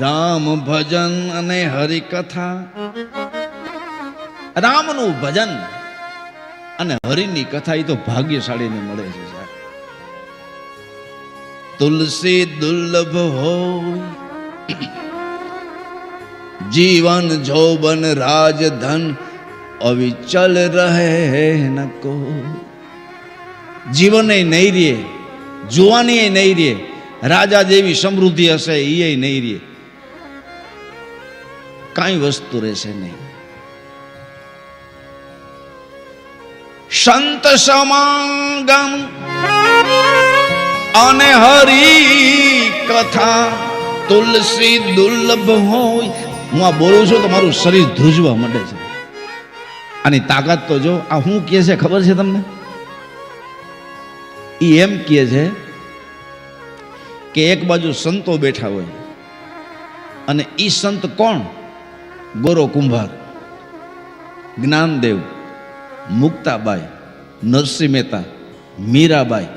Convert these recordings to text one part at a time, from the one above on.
રામ ભજન અને હરિકથા. રામનું ભજન અને હરિની કથા એ તો ભાગ્યશાળીને મળે છે તુલસી દુર્લભ હોય, જીવન જોબન રાજધન અવિચલ રહે ન કો જીવન નહીં રે જુવાની નહીં રે રાજા જેવી સમૃદ્ધિ હશે એ નહીં રહે કાંઈ વસ્તુ રહેશે નહીં. સંત સમાગમ અને હરી કથા તુલસી દુર્લભ હોય. હું આ બોલું છું તો મારું શરીર ધ્રુજવા માંડે છે. આની તાકાત તો જો, આ શું કહે છે ખબર છે તમને? એ એમ કહે છે કે એક બાજુ સંતો બેઠા હોય અને એ સંત કોણ? ગોરો કુંભાર, જ્ઞાનદેવ, મુક્તાબાઈ, નરસિંહ મહેતા, મીરાબાઈ,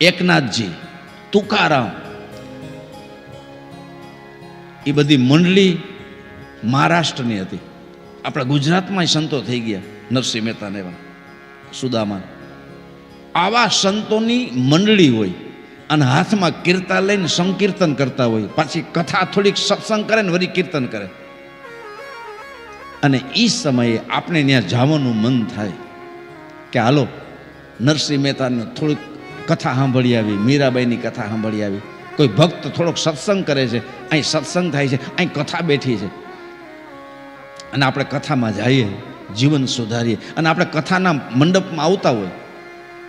એકનાથજી, તુકારામ એ બધી મંડળી મહારાષ્ટ્રની હતી. આપણા ગુજરાતમાં સંતો થઈ ગયા નરસિંહ મહેતા ને એવા સુદામા આવા સંતોની મંડળી હોય અને હાથમાં કીર્તા લઈને સંકીર્તન કરતા હોય, પાછી કથા થોડીક સત્સંગ કરે ને વળી કીર્તન કરે. અને એ સમયે આપણે ત્યાં જવાનું મન થાય. કે હાલો, નરસિંહ મહેતાને થોડીક કથા સાંભળી આવી, મીરાબાઈની કથા સાંભળી આવી. કોઈ ભક્ત થોડોક સત્સંગ કરે છે, અહીં સત્સંગ થાય છે, અહીં કથા બેઠી છે. અને આપણે કથામાં જઈએ, જીવન સુધારીએ. અને આપણે કથાના મંડપમાં આવતા હોય,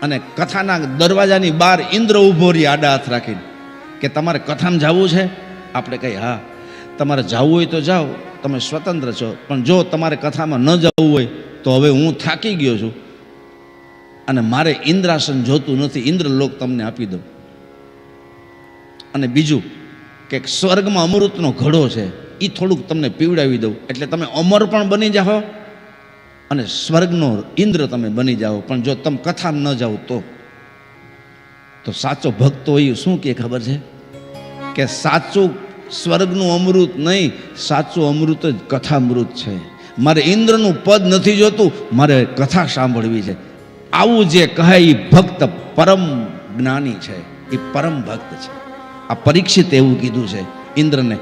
અને કથાના દરવાજાની બહાર ઇન્દ્ર ઊભો રહી આડા હાથ રાખીને, કે તમારે કથામાં જવું છે? આપણે કહીએ, હા. તમારે જવું હોય તો જાઓ, તમે સ્વતંત્ર છો. પણ જો તમારે કથામાં ન જવું હોય, તો હવે હું થાકી ગયો છું. અને મારે ઇન્દ્રાસન જોતું નથી, ઇન્દ્રલોક તમને આપી દઉં. અને બીજું, કે સ્વર્ગમાં અમૃતનો ઘડો છે એ થોડુંક તમને પીવડાવી દઉં. એટલે તમે અમર પણ બની જાઓ અને સ્વર્ગનો ઇન્દ્ર તમે બની જાઓ. પણ જો તમે કથામાં ન જાઓ તો. તો સાચો ભક્તો એ શું કે ખબર છે? કે સાચું સ્વર્ગનું અમૃત નહીં, સાચું અમૃત જ કથામૃત છે. મારે ઇન્દ્રનું પદ નથી જોતું, મારે કથા સાંભળવી છે. આવું જે કહે એ ભક્ત પરમ જ્ઞાની છે એ પરમ ભક્ત છે. આ પરીક્ષિત એવું કીધું છે ઇન્દ્રને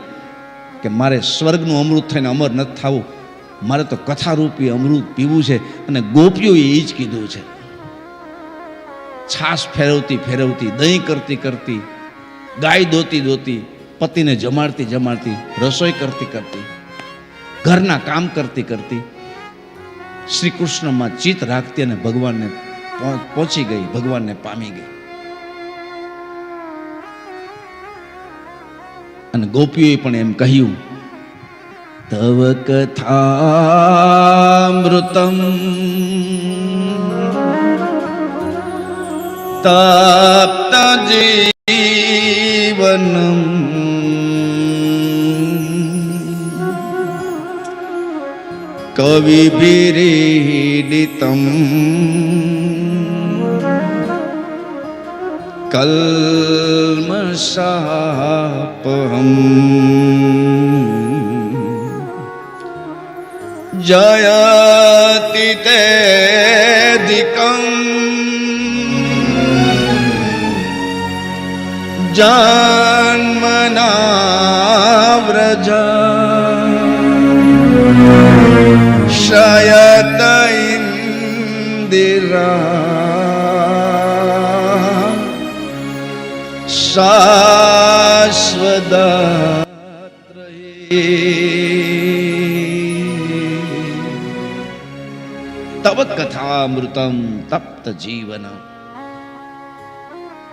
કે મારે સ્વર્ગનું અમૃત થઈને અમર નથી થવું. મારે તો કથારૂપી અમૃત પીવું છે અને ગોપીઓ એ જ કીધું છે. છાશ ફેરવતી ફેરવતી, દહીં કરતી કરતી, ગાય દોતી દોતી પતિને જમાડતી જમાડતી, રસોઈ કરતી કરતી, ઘરના કામ કરતી કરતી શ્રી કૃષ્ણમાં ચિત્ત રાખતી અને ભગવાનને પહોંચી ગઈ, ભગવાનને પામી ગઈ. અને ગોપીઓએ પણ એમ કહ્યું, તવ કથામૃતમ તપ્ત જીવનમ કવિભીરીડિતમ કલ્મષાપહમ જયતિ તેધિકમ જન્મના વ્રજ શયત ઇન્દિરા શાશ્વદ તવ કથામૃતમ તપ્ત જીવન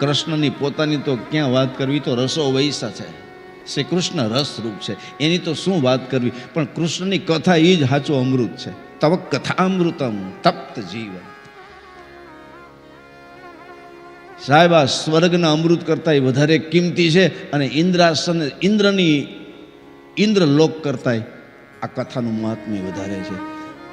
કૃષ્ણની પોતાની તો ક્યાં વાત કરવી? તો રસો વૈસા છે. શ્રી કૃષ્ણ રસ રૂપ છે. એની તો શું વાત કરવી? પણ કૃષ્ણની કથા એ જ સાચું અમૃત છે. તવ કથામૃતમ તપ્ત જીવન. સાહેબ, આ સ્વર્ગના અમૃત કરતાં વધારે કિંમતી છે અને ઇન્દ્રાસન ઇન્દ્રની ઇન્દ્રલોક કરતાંય આ કથાનું મહાત્મ્ય વધારે છે.